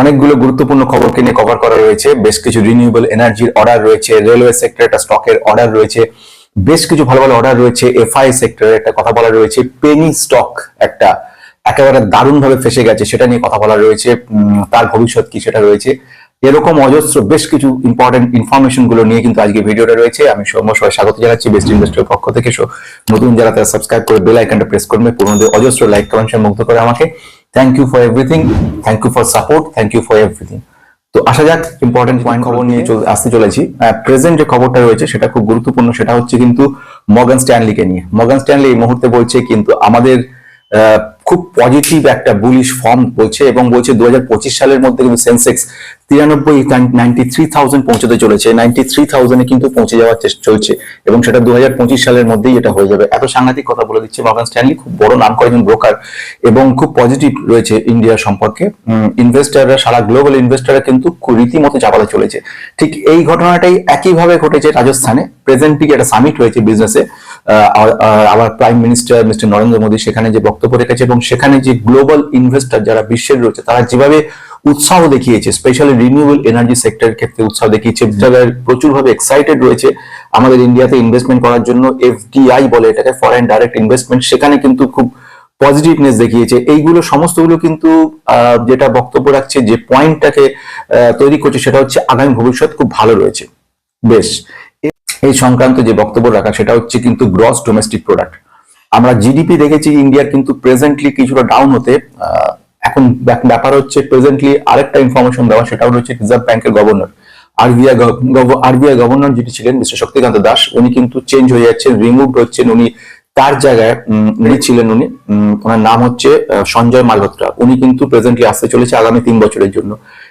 অনেকগুলো গুরুত্বপূর্ণ খবরকে নিয়ে কভার করা রয়েছে। বেশ কিছু রিনিউয়েবল এনার্জির অর্ডার রয়েছে রেলওয়ে সেক্টরে একটা স্টকের অর্ডার রয়েছে, বেশ কিছু ভালো ভালো অর্ডার রয়েছে এফআই সেক্টরে একটা কথা বলা রয়েছে পেনি স্টক একটা একেবারে দারুণভাবে ফেসে গেছে সেটা নিয়ে কথা বলা রয়েছে তার ভবিষ্যৎ কি সেটা রয়েছে। এরকম অজস্র বেশ কিছু ইম্পর্টেন্ট ইনফরমেশনগুলো নিয়ে কিন্তু আজকে ভিডিওটা রয়েছে। আমি সৌম্য সবাই স্বাগত জানাচ্ছি বেস্ট ইনভেস্টর পক্ষ থেকে। নতুন যারা তারা সাবস্ক্রাইব করে বেল আইকনটা প্রেস করবে পুরোনোদের অজস্র লাইক কমেন্ট মুগ্ধ করে আমাকে। Thank you for everything thank you for support thank you for everything তো আসা যাক ইম্পর্টেন্ট পয়েন্ট খবর নিয়ে আসতে চলেছি। প্রেজেন্ট যে খবরটা রয়েছে, সেটা খুব গুরুত্বপূর্ণ। সেটা হচ্ছে কিন্তু মগান স্ট্যানলিকে নিয়ে। মগান স্ট্যানলি এই মুহূর্তে বলছে কিন্তু আমাদের খুব পজিটিভ একটা বুলিশ ফর্ম বলছে এবং বলছে দু হাজার পঁচিশ সালের মধ্যে কিন্তু সেন্সেক্স তিরানব্বই নাইনটি থ্রি থাউজেন্ড পৌঁছতে চলেছে। নাইনটি থ্রি থাউজেন্ডে কিন্তু পৌঁছে যাওয়ার চেষ্টা চলছে এবং সেটা দু হাজার পঁচিশ সালের মধ্যেই এটা হয়ে যাবে। এত সাংঘাতিক কথা বলে দিচ্ছে মগান স্ট্যানলি খুব বড় নাম করে একজন ব্রোকার এবং খুব পজিটিভ রয়েছে ইন্ডিয়া সম্পর্কে। ইনভেস্টাররা সারা গ্লোবাল ইনভেস্টাররা কিন্তু রীতিমতো চাপাতে চলেছে। ঠিক এই ঘটনাটাই একইভাবে ঘটেছে রাজস্থানে। প্রেজেন্টলি একটা সামিট হয়েছে বিজনেসে আবার prime minister mister Narendra Modi সেখানে যে বক্তব্য রেখেছে এবং সেখানে যে গ্লোবাল ইনভেস্টার যারা বিশ্বের রয়েছে, তারা যেভাবে উৎসাহ দেখিয়েছে স্পেশালি রিনিউয়েবল এনার্জি সেক্টরের ক্ষেত্রে উৎসাহ দেখিয়েছে, যারা প্রচুরভাবে এক্সাইটেড রয়েছে, আমাদের ইন্ডিয়াতে ইনভেস্টমেন্ট করার জন্য এফডিআই বলে এটাকে ফরেন ডাইরেক্ট ইনভেস্টমেন্ট সেখানে কিন্তু খুব পজিটিভনেস দেখিয়েছে। এইগুলো সমস্তগুলো কিন্তু যেটা বক্তব্য রাখছে, যে পয়েন্টটাকে তৈরি করছে, সেটা হচ্ছে আগামী ভবিষ্যৎ খুব ভালো রয়েছে। বেশ, এই সংক্রান্ত যে বক্তব্য রাখা, সেটা হচ্ছে কিন্তু গ্রস ডোমেস্টিক প্রোডাক্ট আমরা জিডিপি দেখেছি ইন্ডিয়ার কিন্তু প্রেজেন্টলি কিছুটা ডাউন হতে এখন ব্যাপার হচ্ছে প্রেজেন্টলি আরেকটা ইনফরমেশন দেওয়া সেটা হচ্ছে রিজার্ভ ব্যাংকের গভর্নর আরবিআই গভর্নর যেটি ছিলেন মিস্টার শক্তিকান্ত দাস উনি কিন্তু চেঞ্জ হয়ে যাচ্ছেন রিমুভ হচ্ছেন, উনি তার জায়গায় ছিলেন উনি ওনার নাম হচ্ছে সঞ্জয় মালহোত্রা, উনি কিন্তু প্রেজেন্টলি আসতে চলেছে আগামী তিন বছরের জন্য।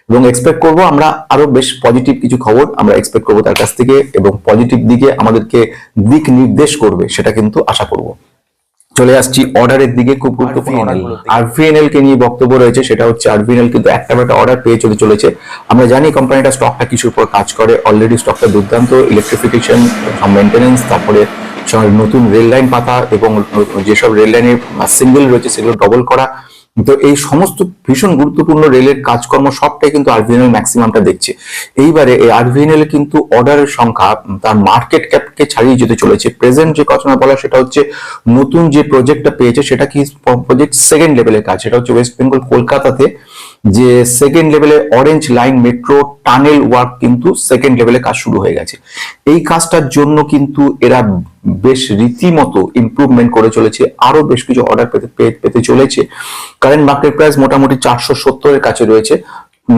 এবং এক্সপেক্ট করব আমরা আরও বেশ পজিটিভ কিছু খবর, আমরা এক্সপেক্ট করব তার কাছ থেকে এবং পজিটিভ দিকে আমাদেরকে দিক নির্দেশ করবে, সেটা কিন্তু আশা করব। চলে আসছি অর্ডারের দিকে খুব গুরুত্বপূর্ণ আরভিএনএল কে নিয়ে বক্তব্য রয়েছে সেটা হচ্ছে আরভিএনএল কিন্তু একটা একটা অর্ডার পেয়ে চলে চলেছে। আমরা জানি কোম্পানিটা স্টকটা কিছুর উপর কাজ করে অলরেডি স্টকটা দুর্দান্ত ইলেকট্রিফিকেশন মেনটেনেন্স তারপরে নতুন রেল লাইন পাতা এবং যেসব রেল লাইনের সিঙ্গেল রয়েছে সেগুলো ডবল করা। তো এই সমস্ত ভীষণ গুরুত্বপূর্ণ রেলের কাজকর্ম সবটাই কিন্তু আরভিএনএল ম্যাক্সিমামটা দেখছে। এইবারে এই আরভিএনএল কিন্তু অর্ডারের সংখ্যা, তার মার্কেট ক্যাপকে ছাড়িয়ে যেতে চলেছে। প্রেজেন্ট যে কথা বলা, সেটা হচ্ছে নতুন যে প্রজেক্টটা পেয়েছে, সেটা কি প্রজেক্ট সেকেন্ড লেভেলের কাজ? সেটা হচ্ছে ওয়েস্ট বেঙ্গল কলকাতাতে যে সেকেন্ড লেভেলে orange line metro tunnel work কিন্তু সেকেন্ড লেভেলে কাজ শুরু হয়ে গেছে। এই কাজটার জন্য কিন্তু এরা বেশ রীতিমতো ইমপ্রুভমেন্ট করে চলেছে আরও বেশ কিছু অর্ডার পেতে পেতে চলেছে। কারেন্ট মার্কেট প্রাইস মোটামুটি চারশো সত্তরের কাছে রয়েছে।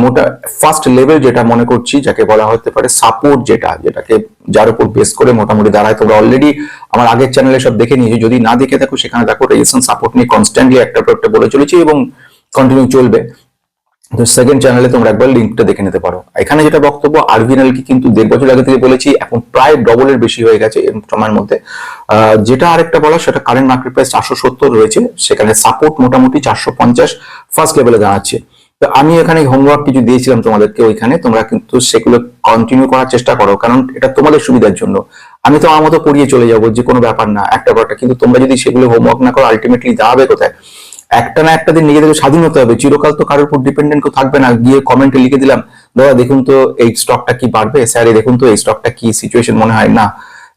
মোটা ফার্স্ট লেভেল যেটা মনে করছি, যাকে বলা হতে পারে সাপোর্ট যেটা, যেটাকে যার উপর বেস করে মোটামুটি দাঁড়ায়। তোমরা অলরেডি আমার আগের চ্যানেলে সব দেখে নিয়েছো। যদি না দেখে থাকো, সেখানে দেখো রেজিস্ট্রেশন সাপোর্ট নিয়ে কনস্ট্যান্টলি একটা পর একটা বলে চলেছি এবং কন্টিনিউ চলবে। তো সেকেন্ড চ্যানেলে তোমরা একবার লিঙ্কটা দেখে নিতে পারো। এখানে যেটা বক্তব্য আরভিএনএল কি কিন্তু দেড় বছর আগে থেকে বলেছি, এখন প্রায় ডবলের বেশি হয়ে গেছে সময়ের মধ্যে। যেটা আরেকটা বলা, সেটা কারেন্ট মার্কেট প্রাইস চারশো সত্তর রয়েছে, সেখানে সাপোর্ট মোটামুটি চারশো পঞ্চাশ ফার্স্ট লেভেলে দাঁড়াচ্ছে। তো আমি এখানে হোমওয়ার্ক কিছু দিয়েছিলাম তোমাদেরকে ওইখানে, তোমরা কিন্তু সেগুলো কন্টিনিউ করার চেষ্টা করো, কারণ এটা তোমাদের সুবিধার জন্য। আমি তো আমার মতো পড়িয়ে চলে যাব, যে কোনো ব্যাপার না, একটা ব্যাপারটা কিন্তু তোমরা যদি সেগুলো হোমওয়ার্ক না করো আলটিমেটলি দাঁড়াবে কোথায়? একটা না একটা দিন নিজেদেরকে স্বাধীন হতে হবে। চিরকাল তো কারোর উপর ডিপেন্ডেন্ট কেউ থাকবে না। গিয়ে কমেন্টে লিখে দিলাম, দাদা, দেখুন তো এই স্টকটা কি বাড়বে? স্যার দেখুন তো এই স্টকটা কি সিচুয়েশন মনে হয়? না,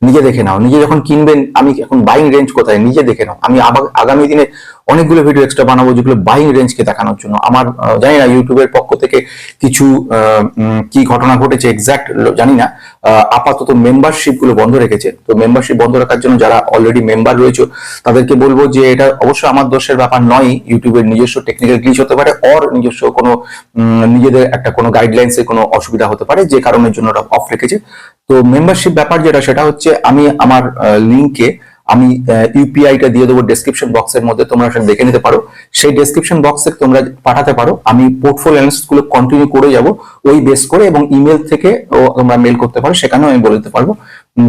নিজে দেখে নাও। নিজে যখন কিনবেন, আমি এখন বাইং রেঞ্জ কোথায়? নিজে দেখে নাও। আমি আবার আগামী দিনে অনেকগুলো ভিডিও এক্সট্রা বানাবো যেগুলো বাইং রেঞ্জকে দেখানোর জন্য। আমার জানি না ইউটিউবের পক্ষ থেকে কিছু কি ঘটনা ঘটেছে এক্সাক্ট জানি না। আপাতত মেম্বারশিপগুলো বন্ধ রেখেছে। তো মেম্বারশিপ বন্ধ রাখার জন্য যারা অলরেডি মেম্বার রয়েছে, তাদেরকে বলব যে এটা অবশ্যই আমার দোষের ব্যাপার নয় ইউটিউবের নিজস্ব টেকনিক্যাল গ্লিচ হতে পারে অর নিজস্ব কোনো নিজেদের একটা কোনো গাইডলাইন্সে কোনো অসুবিধা হতে পারে, যে কারণের জন্য ওটা অফ রেখেছে। তো মেম্বারশিপ ব্যাপার যেটা, সেটা হচ্ছে আমি আমার লিঙ্কে আমি ইউপিআইটা দিয়ে দেবো ডেসক্রিপশন বক্সের মধ্যে, তোমরা সেটা দেখে নিতে পারো। সেই ডেসক্রিপশন বক্সে তোমরা পাঠাতে পারো। আমি পোর্টফোলিও অ্যানালিসিসগুলো কন্টিনিউ করে যাব ওই বেস করে এবং ইমেল থেকে তোমরা মেল করতে পারো, সেখানেও আমি বলে দিতে পারব।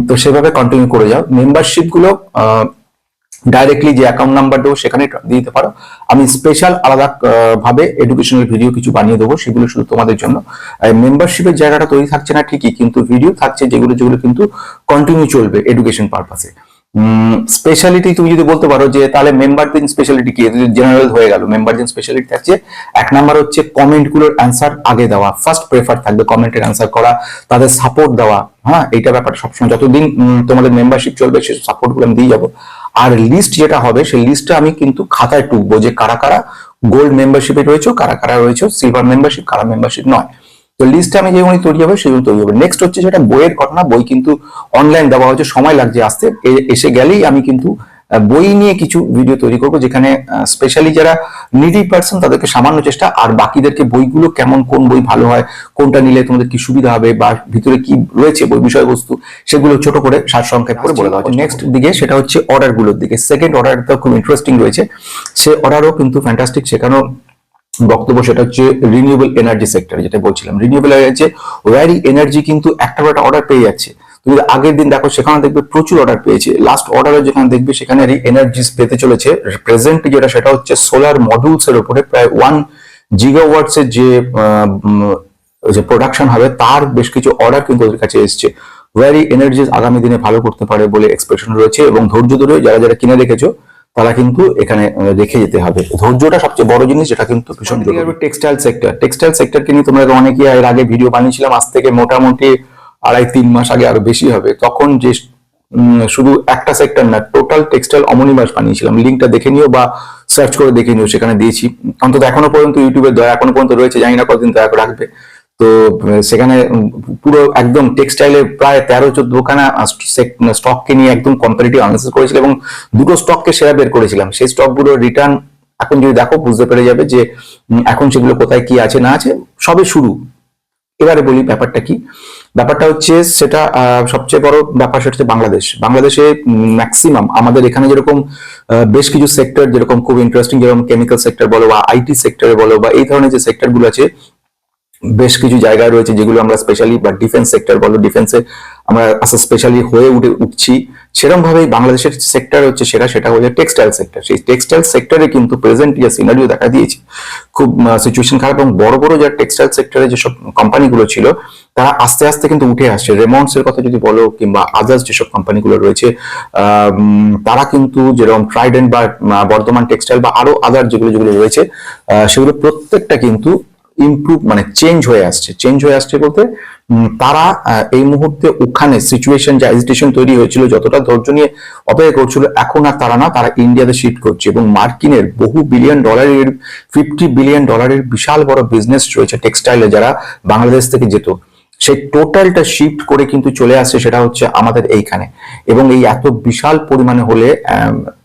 তো সেভাবে কন্টিনিউ করে যাও। মেম্বারশিপগুলো ডাইরেক্টলি যে অ্যাকাউন্ট নাম্বার দেবো, সেখানে দিয়ে দিতে পারো। আমি স্পেশাল আলাদা ভাবে এডুকেশনাল ভিডিও কিছু বানিয়ে দেবো, সেগুলো শুধু তোমাদের জন্য। মেম্বারশিপের জায়গাটা তৈরি থাকছে না ঠিকই, কিন্তু ভিডিও থাকছে যেগুলো যেগুলো কিন্তু কন্টিনিউ চলবে এডুকেশন পারপাসে স্পেশালিটি তুমি যদি বলতে পারো যে তাহলে মেম্বারদের স্পেশালিটি কি? জেনারেল হয়ে গেল মেম্বারদের স্পেশালিটি থাকছে। এক নাম্বার হচ্ছে কমেন্টগুলোর অ্যান্সার আগে দেওয়া। ফার্স্ট প্রেফার থাকবে কমেন্টের অ্যান্সার করা, তাদের সাপোর্ট দেওয়া। হ্যাঁ এইটা ব্যাপার সবসময়। যতদিন তোমাদের মেম্বারশিপ চলবে, সেই সাপোর্টগুলো আমি দিয়ে যাব। আর লিস্ট যেটা হবে, সেই লিস্টটা আমি কিন্তু খাতায় টুকবো যে কারা কারা গোল্ড মেম্বারশিপে রয়েছে, কারা কারা রয়েছে সিলভার মেম্বারশিপ কারা মেম্বারশিপ নয়। তো লিস্টে আমি যেগুলো তৈরি হবে সেগুলো তৈরি হবে। নেক্সট হচ্ছে সেটা বইয়ের ঘটনা। বই কিন্তু অনলাইন দেওয়া হচ্ছে সময় লাগছে আসতে। এসে গেলেই আমি কিন্তু বই নিয়ে কিছু ভিডিও তৈরি করব, যেখানে স্পেশালি যারা নিডি পার্সন তাদেরকে সামান্য চেষ্টা, আর বাকিদেরকে বইগুলো কেমন, কোন বই ভালো হয়, কোনটা নিলে তোমাদের কি সুবিধা হবে, বা ভিতরে কি রয়েছে বই বিষয়বস্তু, সেগুলো ছোট করে সারসংক্ষেপ করে বলে দেওয়া হচ্ছে। নেক্সট দিকে সেটা হচ্ছে অর্ডারগুলোর দিকে। সেকেন্ড অর্ডারটা খুব ইন্টারেস্টিং রয়েছে। সে অর্ডারও কিন্তু ফ্যান্টাস্টিক সেখানেও বক্তব্য সেটা হচ্ছে রিনিউয়েবল এনার্জি সেক্টর যেটা বলছিলাম। রিনিউয়েবল এনার্জি ওয়ারি এনার্জি কিন্তু একটা একটা অর্ডার পেয়ে যাচ্ছে। তুমি আগের দিন দেখো, সেখানে দেখবে প্রচুর অর্ডার পেয়েছে। লাস্ট অর্ডারে যেখানে দেখবে, সেখানে এনার্জিস পেতে চলেছে। প্রেজেন্ট যেটা, সেটা হচ্ছে সোলার মডিউলস এর উপরে প্রায় ওয়ান জিগাওয়াটস এর যে যে প্রোডাকশন হবে, তার বেশ কিছু অর্ডার কিন্তু ওদের কাছে এসছে। ওয়ারি এনার্জিস আগামী দিনে ভালো করতে পারে বলে এক্সপেকশন রয়েছে এবং ধৈর্য ধরে যারা যারা কিনে রেখেছো তারা কিন্তু এখানে রেখে যেতে হবে। ধৈর্যটা সবচেয়ে বড় জিনিস যেটা কিন্তু ভীষণ টেক্সটাইল সেক্টর টেক্সটাইল সেক্টরকে নিয়ে তোমরা অনেকে এর আগে ভিডিও বানিয়েছিলাম আজ থেকে মোটামুটি আড়াই তিন মাস আগে আরও বেশি হবে। তখন যে শুধু একটা সেক্টর না টোটাল টেক্সটাইল অমনিবাস বানিয়েছিলাম। লিঙ্কটা দেখে নিও বা সার্চ করে দেখে নিও সেখানে দিয়েছি। অন্তত এখনও পর্যন্ত ইউটিউবের দয়া এখনও পর্যন্ত রয়েছে জানি না কতদিন দয়া করে রাখবে। তো সেখানে পুরো একদম টেক্সটাইলের প্রায় তেরো, চোদ্দ খানা স্টককে নিয়ে একদম কম্পারিটিভ অ্যানালিসিস করেছিল এবং দুটো স্টককে সেরা বের করেছিলাম। সেই স্টকগুলো রিটার্ন এখন যদি দেখো, বুঝতে পেরে যাবে যে এখন সেগুলো কোথায় কি আছে, না আছে, সবে শুরু। এবারে বলি ব্যাপারটা কি। ব্যাপারটা হচ্ছে, সেটা সবচেয়ে বড় ব্যাপার সেটা হচ্ছে বাংলাদেশ। বাংলাদেশে ম্যাক্সিমাম আমাদের এখানে যেরকম বেশ কিছু সেক্টর যেরকম খুব ইন্টারেস্টিং যেরকম কেমিক্যাল সেক্টর বলো বা আইটি সেক্টরে বলো বা এই ধরনের যে সেক্টরগুলো আছে বেশ কিছু জায়গা রয়েছে যেগুলো আমরা স্পেশালি বা ডিফেন্স সেক্টর বলো ডিফেন্সে আমরা স্পেশালি হয়ে উঠে উঠছি। সেরকম ভাবেই বাংলাদেশের সেক্টর হচ্ছে সেটা সেটা হচ্ছে টেক্সটাইল সেক্টর সেই টেক্সটাইল সেক্টরে কিন্তু প্রেজেন্ট যে সিনারিও দেখা দিয়েছে খুব সিচুয়েশন খারাপ এবং বড় বড় যারা টেক্সটাইল সেক্টরে যেসব কোম্পানিগুলো ছিল তারা আস্তে আস্তে কিন্তু উঠে আসছে। রেমন্ডস এর কথা যদি বলো কিংবা আদার্স যেসব কোম্পানিগুলো রয়েছে তারা কিন্তু যেরকম ট্রাইডেন্ট বা আহ, বর্ধমান টেক্সটাইল বা আরও আদার যেগুলো যেগুলো রয়েছে সেগুলো প্রত্যেকটা কিন্তু ইমপ্রুভ মানে চেঞ্জ হয়ে আসছে। চেঞ্জ হয়ে আসছে বলতে তারা এই মুহূর্তে ওখানে সিচুয়েশন যে এজিটেশন তৈরি হয়েছিল, যতটা ধৈর্য নিয়ে অপেক্ষা করছিল, এখন আর তারা না, তারা ইন্ডিয়াতে শিফট করছে এবং মার্কিনের বহু বিলিয়ন ডলারের ফিফটি বিলিয়ন ডলারের বিশাল বড় বিজনেস রয়েছে টেক্সটাইলে যারা বাংলাদেশ থেকে যেত। সেই টোটালটা শিফট করে কিন্তু চলে আসে সেটা হচ্ছে আমাদের এইখানে। এবং এই এত বিশাল পরিমাণে হলে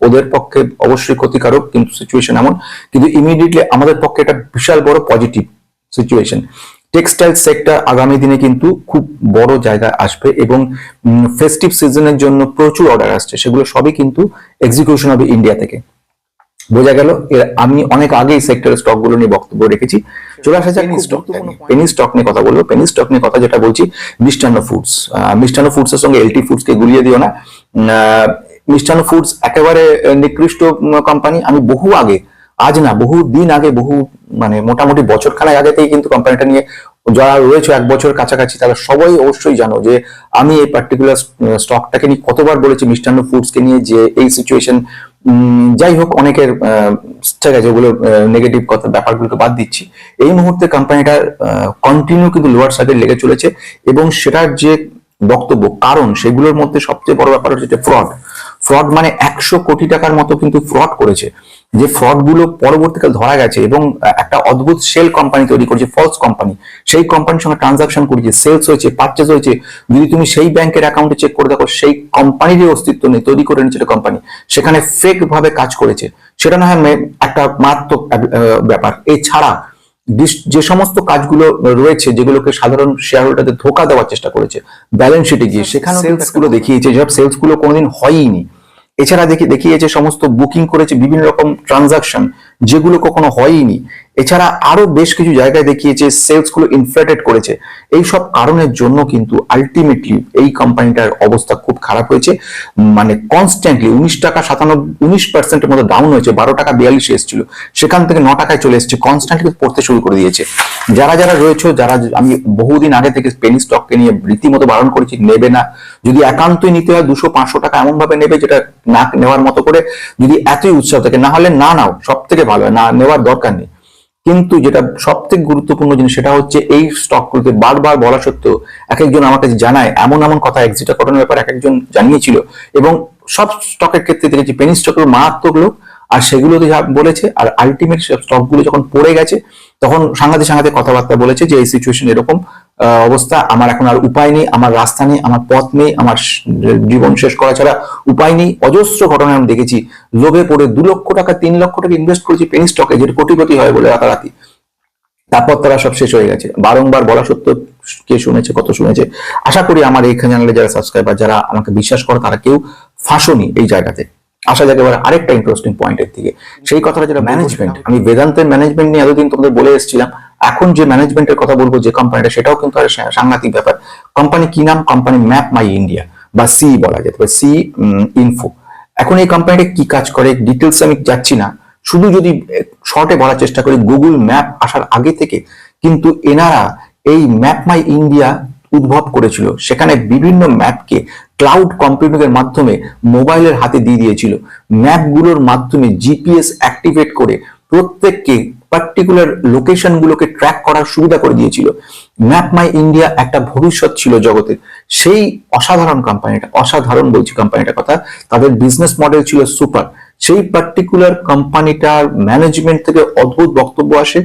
ওদের পক্ষে অবশ্যই ক্ষতিকারক, কিন্তু সিচুয়েশন এমন। কিন্তু ইমিডিয়েটলি আমাদের পক্ষে এটা বিশাল বড় পজিটিভ সিচুয়েশন টেক্সটাইল সেক্টর আগামী দিনে কিন্তু খুব বড় জায়গায় আসবে এবং ফেস্টিভ সিজনের জন্য প্রচুর অর্ডার আসছে। সেগুলো সবই কিন্তু এক্সিকিউশন হবে ইন্ডিয়া থেকে। বোঝা গেল? এর আমি অনেক আগেই সেক্টরের স্টকগুলো নিয়ে বক্তব্য রেখেছি। চলে আসা যাক স্টক পেনি স্টক নিয়ে কথা বলব। পেনি স্টক নিয়ে কথা যেটা বলছি মিষ্টান্ন ফুডস মিষ্টান্ন ফুডস এর সঙ্গে এলটি ফুডস কে গুলিয়ে দিও না। মিষ্টান্ন ফুডস একেবারে নিকৃষ্ট কোম্পানি আমি বহু আগে আজ না, বহু দিন আগে, বহু মানে মোটামুটি বছর খানেক আগে থেকে কিন্তু কোম্পানিটা নিয়ে যারা রয়েছে এক বছর কাছাকাছি, তারা সবাই অবশ্যই জানো যে আমি এই পার্টিকুলার স্টকটাকে নিয়ে কতবার বলেছি মিষ্টান্ন ফুডস কে নিয়ে যে এই সিচুয়েশন যাই হোক, অনেকের ঠিক আছে ওগুলো নেগেটিভ কথা, ব্যাপারগুলোকে বাদ দিচ্ছি। এই মুহূর্তে কোম্পানিটা কন্টিনিউ কিন্তু লোয়ার সাইডে লেগে চলেছে এবং সেটার যে বক্তব্য, কারণ সেগুলোর মধ্যে সবচেয়ে বড় ব্যাপার হচ্ছে ফ্রড ফ্রড মানে একশো কোটি টাকার মতো কিন্তু ফ্রড করেছে। যে ফ্রডগুলো পরবর্তীকালে ধরা গেছে এবং একটা অদ্ভুত সেল কোম্পানি তৈরি করেছে ফলস কোম্পানি সেই কোম্পানির সঙ্গে ট্রানজাকশন করেছে সেলস হয়েছে পারচেস হয়েছে। যদি তুমি সেই ব্যাংকের অ্যাকাউন্টে চেক করে দেখো, সেই কোম্পানিরই অস্তিত্ব নেই, তৈরি করে নিচ্ছে কোম্পানি সেখানে ফেক ভাবে কাজ করেছে। সেটা না হয় একটা মারাত্মক ব্যাপার। এছাড়া যে সমস্ত কাজগুলো রয়েছে যেগুলোকে সাধারণ শেয়ার হোল্ডারদের ধোকা দেওয়ার চেষ্টা করেছে ব্যালেন্স শিটে গিয়ে সেখানে সেলসগুলো দেখিয়েছে যেসব সেলসগুলো কোনোদিন হয়ইনি। এছাড়া দেখি দেখিয়েছে সমস্ত বুকিং করেছে বিভিন্ন রকম ট্রানজাকশন যেগুলো কখনো হয়ইনি। এছাড়া আরও বেশ কিছু জায়গায় দেখিয়েছে সেলসগুলো ইনফ্লেটেড করেছে। এই সব কারণের জন্য কিন্তু আলটিমেটলি এই কোম্পানিটার অবস্থা খুব খারাপ হয়েছে। মানে কনস্ট্যান্টলি উনিশ টাকা সাতানব্বই, উনিশ পার্সেন্টের মতো ডাউন হয়েছে, বারো টাকা বিয়াল্লিশে এসেছিল। সেখান থেকে ন টাকায় চলে এসেছে কনস্ট্যান্টলি পড়তে শুরু করে দিয়েছে। যারা যারা রয়েছে, যারা আমি বহুদিন আগে থেকে পেনি স্টককে নিয়ে রীতিমতো বারণ করেছি, নেবে না। যদি একান্তই নিতে হয়, দুশো পাঁচশো টাকা এমন ভাবে নেবে, যেটা না নেওয়ার মতো করে যদি এতই উৎসাহ থাকে, না হলে না নাও সব থেকে ভালো হয় না, নেওয়ার দরকার নেই। কিন্তু যেটা সব থেকে গুরুত্বপূর্ণ জিনিস সেটা হচ্ছে এই স্টকগুলোকে বারবার বলা সত্ত্বেও এক একজন আমার কাছে জানায়, এমন এমন কথা এক্সিটা কটনের ব্যাপার এক একজন জানিয়েছিল এবং সব স্টকের ক্ষেত্রে দেখেছি পেনি স্টকের মারাত্মক লোক, আর সেগুলোতে বলেছে, আর আলটিমেট স্টকগুলো যখন পড়ে গেছে তখন সাংঘাতিক সাংঘাতিক কথাবার্তা বলেছে যে এই সিচুয়েশন এরকম অবস্থা। আমার এখন আর উপায় নেই, আমার রাস্তা নেই, আমার পথ নেই, আমার জীবন শেষ করা ছাড়া উপায় নেই। অজস্র ঘটনা আমি দেখেছি। লোভে পড়ে দু লক্ষ টাকা, তিন লক্ষ টাকা ইনভেস্ট করেছি পেনি স্টকে যেটা কোটিপতি হয় বলে রাতারাতি। তারপর তারা সব শেষ হয়ে গেছে। বারংবার বলা সত্ত্বেও কে শুনেছে, কত শুনেছে? আশা করি আমার এই চ্যানেলে যারা সাবস্ক্রাইবার যারা আমাকে বিশ্বাস করে, তারা কেউ ফাঁসনি এই জায়গাতে। আসা যাক এবার আরেকটা ইন্টারেস্টিং পয়েন্টের দিকে। সেই কথাটা যেটা ম্যানেজমেন্ট আমি বেদান্তের ম্যানেজমেন্ট নিয়ে এতদিন তোমাদের বলে এসেছিলাম। এখন যে ম্যানেজমেন্টের কথা বলব যে কোম্পানিটা সেটাও কিন্তু আর সাংঘাতিক ব্যাপার। কোম্পানি কি নাম? কোম্পানি ম্যাপ মাই ইন্ডিয়া বা সি বলা যেতে পারে সি ইনফো এখন এই কোম্পানিটা কি কাজ করে? ডিটেলস আমি যাচ্ছি না। শুধু যদি শর্টে বলার চেষ্টা করি গুগল ম্যাপ আসার আগে থেকে কিন্তু এনারা এই ম্যাপ মাই ইন্ডিয়া উদ্ভব করেছিল। সেখানে বিভিন্ন ম্যাপকে ক্লাউড কম্পিউটিং এর মাধ্যমে মোবাইলের হাতে দিয়ে দিয়েছিল। ম্যাপগুলোর মাধ্যমে জিপিএস অ্যাক্টিভেট করে প্রত্যেককে পার্টিকুলার লোকেশন গুলোকে ট্র্যাক করার সুবিধা করে দিয়েছিল। ম্যাপ মাই ইন্ডিয়া একটা ভবিষ্যৎ ছিল জগতের। সেই অসাধারণ কোম্পানিটা অসাধারণ বলছি কোম্পানিটার কথা, তাদের বিজনেস মডেল ছিল সুপার সেই পার্টিকুলার কোম্পানিটার ম্যানেজমেন্ট থেকে অদ্ভুত বক্তব্য আসে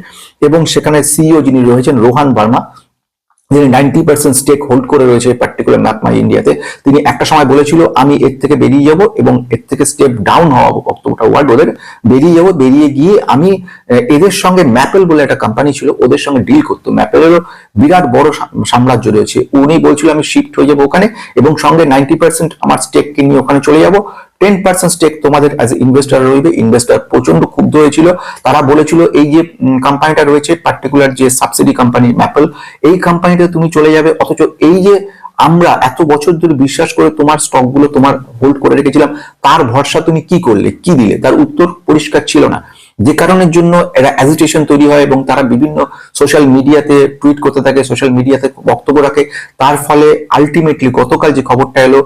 এবং সেখানে সিইও যিনি রয়েছেন, রোহান বার্মা যিনি নাইনটি পার্সেন্ট স্টেক হোল্ড করে রয়েছে পার্টিকুলার ম্যাপ মাই ইন্ডিয়াতে তিনি একটা সময় বলেছিল, আমি এর থেকে বেরিয়ে যাব এবং এর থেকে স্টেপ ডাউন হওয়া বক্তব্যটা ওয়ার্ড ওদের। বেরিয়ে যাব, বেরিয়ে গিয়ে আমি এদের সঙ্গে ম্যাপেল বলে একটা কোম্পানি ছিল, ওদের সঙ্গে ডিল করতো। ম্যাপেলেরও বিরাট বড় সাম্রাজ্য রয়েছে। উনি বলছিল, আমি শিফট হয়ে যাব ওখানে এবং সঙ্গে নাইনটি পার্সেন্ট আমার স্টেককে নিয়ে ওখানে চলে যাব। টেন পার্সেন্ট স্টেক তোমাদের অ্যাজ ইনভেস্টার রইবে। ইনভেস্টার প্রচণ্ড ক্ষুব্ধ হয়েছিল। তারা বলেছিল, এই যে কোম্পানিটা রয়েছে পার্টিকুলার যে সাবসিডি কোম্পানি ম্যাপল এই কোম্পানিটা তুমি চলে যাবে। অথচ এই যে আমরা এত বছর ধরে বিশ্বাস করে তোমার স্টকগুলো তোমার হোল্ড করে রেখেছিলাম, তার ভরসা তুমি কি করলে? কি দিলে? তার উত্তর পরিষ্কার ছিল না। যে কারণের জন্য এরা অ্যাজিটেশন তৈরি হয় এবং তারা বিভিন্ন সোশ্যাল মিডিয়াতে টুইট করতে থাকে সোশ্যাল মিডিয়াতে বক্তব্য রাখে। তার ফলে আলটিমেটলি গতকাল যে খবরটা এলো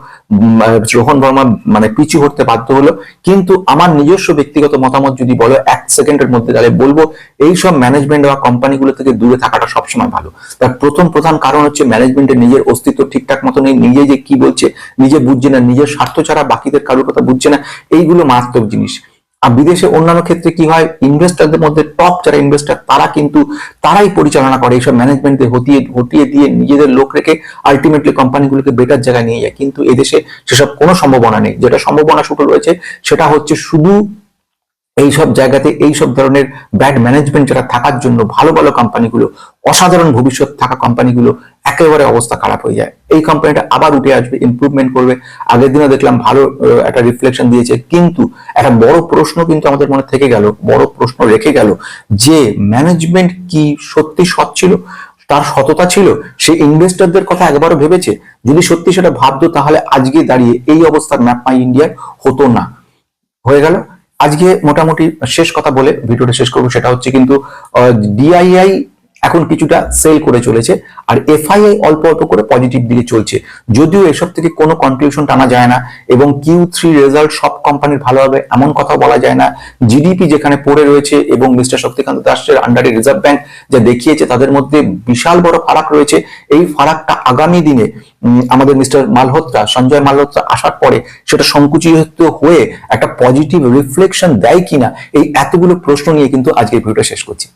রোহন বর্মা মানে পিছু হতে বাধ্য হলো। কিন্তু আমার নিজস্ব ব্যক্তিগত মতামত যদি বলো, এক সেকেন্ডের মধ্যে তাহলে বলব, এই সব ম্যানেজমেন্ট বা কোম্পানিগুলো থেকে দূরে থাকাটা সবসময় ভালো। তার প্রথম, প্রধান কারণ হচ্ছে ম্যানেজমেন্টের নিজের অস্তিত্ব ঠিকঠাক মতো নেই, নিজে যে কি বলছে, নিজে বুঝছে না, নিজের স্বার্থ ছাড়া বাকিদের কারোর কথা বুঝছে না, এইগুলো মারাত্মক জিনিস। আর বিদেশে অন্যান্য ক্ষেত্রে কি হয়? ইনভেস্টারদের মধ্যে টপ যারা ইনভেস্টার তারা কিন্তু তারাই পরিচালনা করে এইসব ম্যানেজমেন্টকে হটিয়ে হটিয়ে দিয়ে নিজেদের লোক রেখে আলটিমেটলি কোম্পানিগুলোকে বেটার জায়গায় নিয়ে যায়। কিন্তু এদেশে সেসব কোনো সম্ভাবনা নেই। যেটা সম্ভাবনা শুরু রয়েছে, সেটা হচ্ছে শুধু এই সব জায়গাতে এই সব ধরনের ব্যাড ম্যানেজমেন্ট যারা থাকার জন্য ভালো ভালো কোম্পানিগুলো অসাধারণ ভবিষ্যৎ থাকা কোম্পানিগুলো একেবারে অবস্থা খারাপ হয়ে যায়। এই কোম্পানিটা আবার উঠে আসবে ইমপ্রুভমেন্ট করবে। আগের দিনে দেখলাম ভালো একটা রিফ্লেকশন দিয়েছে। কিন্তু একটা বড় প্রশ্ন কিন্তু আমাদের মনে থেকে গেল, বড় প্রশ্ন রেখে গেল যে ম্যানেজমেন্ট কি সত্যি সৎ ছিল? তার সততা ছিল? সে ইনভেস্টরদের কথা একবারও ভেবেছে? যদি সত্যি সেটা ভাবতো তাহলে আজকে দাঁড়িয়ে এই অবস্থার ম্যাপ মাই ইন্ডিয়ার হতো না। হয়ে গেল? আজকে মোটামুটি শেষ কথা বলে ভিডিওটা শেষ করব সেটা হচ্ছে কিন্তু ডিআইআই এখন কিছুটা সেল করে চলেছে, আর এফআইআই অল্প অল্প করে পজিটিভ দিকে চলছে। যদিও এসব থেকে কোনো কনক্লুশন টানা যায় না, এবং কিউ থ্রি রেজাল্ট সব কোম্পানির ভালো হবে, এমন কথা বলা যায় না। জিডিপি যেখানে পড়ে রয়েছে, এবং মিস্টার শক্তিকান্ত দাসের আন্ডারে রিজার্ভ ব্যাংক যা দেখিয়েছে, তাদের মধ্যে বিশাল বড় ফারাক রয়েছে। এই ফারাকটা আগামী দিনে আমাদের মিস্টার মালহোত্রা, সঞ্জয় মালহোত্রা আসার পরে সেটা সংকুচিত হয়ে একটা পজিটিভ রিফ্লেকশন দেয় কিনা, এই এতগুলো প্রশ্ন নিয়ে কিন্তু আজকে ভিডিওটা শেষ করছি।